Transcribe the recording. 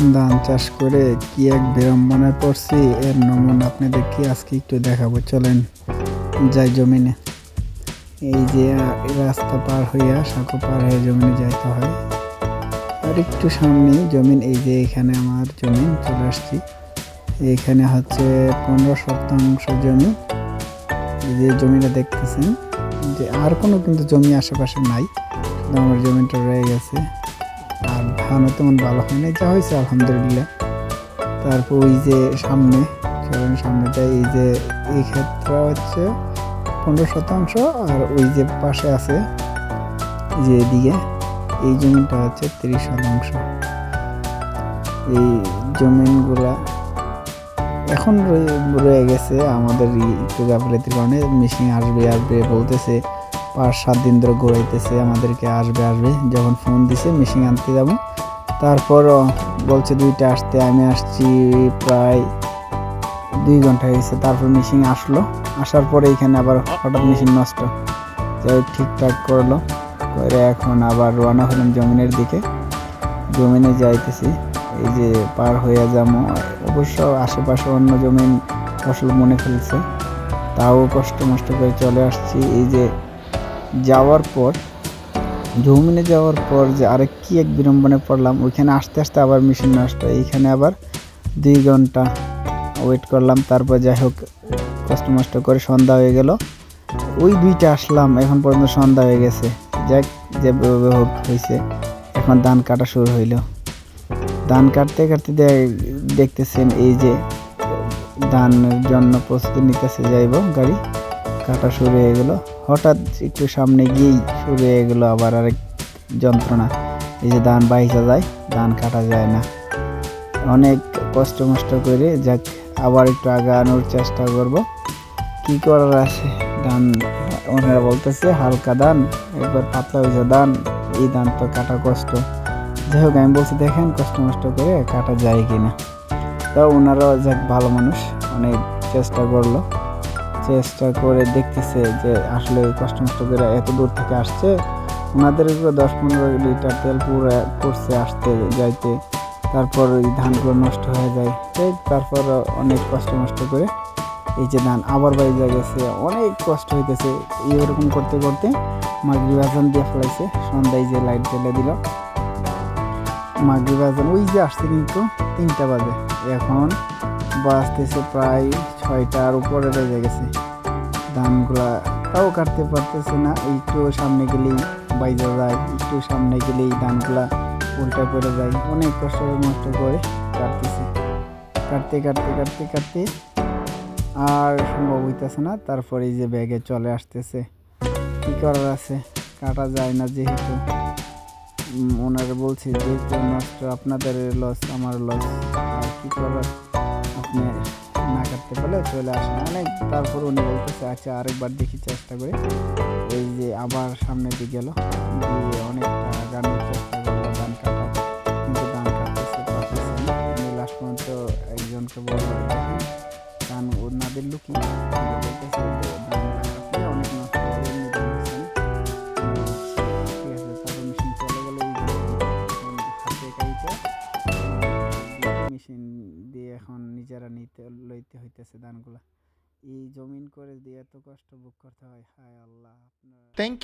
ধান চাষ করে কি এক বিড়ম্বনায় পড়ছি? এর নমুনা আপনাদেরকে আজকে একটু দেখাবো। চলেন যাই জমিনে। এই যে রাস্তা পার হইয়া সাঁকো পার হয়ে জমিনে যাইতে হয়। আর একটু সামনে জমিন, এই যে এখানে আমার জমিন চলে আসছি। এখানে হচ্ছে পনেরো শতাংশ জমি। এই যে জমিটা দেখতেছেন যে আর কোনো কিন্তু জমি আশেপাশে নাই। আমার জমিটা রয়ে গেছে। আর ধানও তেমন ভালো হয় না যা হয়েছে আলহামদুলিল্লাহ। তারপর ওই যে সামনে চলেন সামনেটা এই যে এই ক্ষেত্রে হচ্ছে পনেরো শতাংশ, আর ওই যে পাশে আছে যে এদিকে, এই জমিটা হচ্ছে তিরিশ শতাংশ। এই জমিনগুলা এখন রয়ে- গেছে আমাদের কারণে, মেশিন আসবে আসবে বলতেছে। পাঁচ সাত দিন ধরে ঘোরাইতেছে, আমাদেরকে আসবে আসবে। যখন ফোন দিছে মেশিন আনতে যাব। তারপর বলছে, দুইটা আসতে, আমি আসছি প্রায় দুই ঘণ্টা হয়েছে। তারপর মেশিন আসলো। আসার পরে এখানে আবার হঠাৎ মেশিন নষ্ট। যাই ঠিকঠাক করল। করে এখন আবার রওনা হলাম জমিনের দিকে। জমিনে যাইতেছি। এই যে পার হয়ে যাব, অবশ্য আশেপাশে অন্য জমিন ফসল মনে ফেলছে। তাও কষ্ট মষ্ট করে চলে আসছি। এই যে যাওয়ার পর জমিনে যাওয়ার পর যে আরেক কি এক বিড়ম্বনে পড়লাম, ওইখানে আসতে আসতে আবার মেশিন নষ্ট এইখানে আবার দুই ঘণ্টা ওয়েট করলাম। তারপর যাই হোক কষ্ট মষ্ট করে সন্ধ্যা হয়ে গেল। ওই দুইটা আসলাম, এখন পর্যন্ত সন্ধ্যা হয়ে গেছে। যাক, যেভাবে হোক হয়েছে। এখন ধান কাটা শুরু হইল। ধান কাটতে কাটতে দেখতেছেন এই যে ধানের জন্য প্রস্তুতি নিতেছে যাইব, গাড়ি কাটা শুরু হয়ে গেল। হঠাৎ একটু সামনে গিয়েই শুরু হয়ে গেলো আবার আরেক যন্ত্রণা। এই যে ধান বাইসা যায়, ধান কাটা যায় না। অনেক কষ্ট মষ্ট করে যাক, আবার একটু আগানোর চেষ্টা করব। কি করার আছে? ধান ওনারা বলতেছে, হালকা ধান একবার পাতলা হয়েছে ধান, এই ধান তো কাটা কষ্ট। যাই হোক, আমি বলছি, দেখেন কষ্ট মষ্ট করে কাটা যায় কিনা। তাও ওনারাও যাক, ভালো মানুষ, অনেক চেষ্টা করল। চেষ্টা করে দেখতেছে যে আসলে কষ্ট মষ্ট এত দূর থেকে আসছে, ওনাদের দশ পনেরো লিটার তেল পুরো পড়ছে আসতে যাইতে, তারপর ওই ধানগুলো নষ্ট হয়ে যায়। তারপর অনেক কষ্ট মষ্ট করে এই যে ধান আবার বাইরে গেছে, অনেক কষ্ট হইতেছে। এইরকম করতে করতে মাগরি বাজান দিয়ে ফেলাইছে, সন্ধ্যায় যে লাইট জ্বেলে দিল। মাগরি বাজান ওই যে আসছে কিন্তু তিনটা বাজে। এখন বাজতেছে প্রায় ছয়টার উপরে বেজে গেছে। ধানগুলা তাও কাটতে পারতেছে না, একটু সামনে গেলেই বাইজা যায়, একটু সামনে গেলেই ধানগুলা উল্টা পড়ে যায়। অনেক কষ্ট নষ্ট করে কাটতেছে। কাটতে কাটতে কাটতে কাটতে আর সম্ভব হইতেছে না। তারপরে এই যে ব্যাগে চলে আসতেছে। কী করার আছে? কাটা যায় না যেহেতু। ওনারা বলছে, যেহেতু নষ্ট আপনাদের লস আমার লস আর কী করার? আপনি না কাটতে পারলে চলে আসে না। অনেক তারপর উনি বলতেছে আচ্ছা আরেকবার দেখি চেষ্টা করে। ওই যে আবার সামনে দিকে গেল। দিয়ে অনেকটা গানের চেষ্টা করল ধান কাটা। কিন্তু ধান কাটতেছে, পারতেছে না। উনি লাস্ট পর্যন্ত একজনকে বলল গান ওনাদের লুকিয়ে। বলতেছে ধান অনেক নষ্ট দিয়ে এখন নিজেরা নিতে লইতে হইতেছে ধানগুলা এই জমিন করে দিয়ে এত কষ্ট ভোগ করতে হয়, হায় আল্লাহ আপনার থ্যাংক you.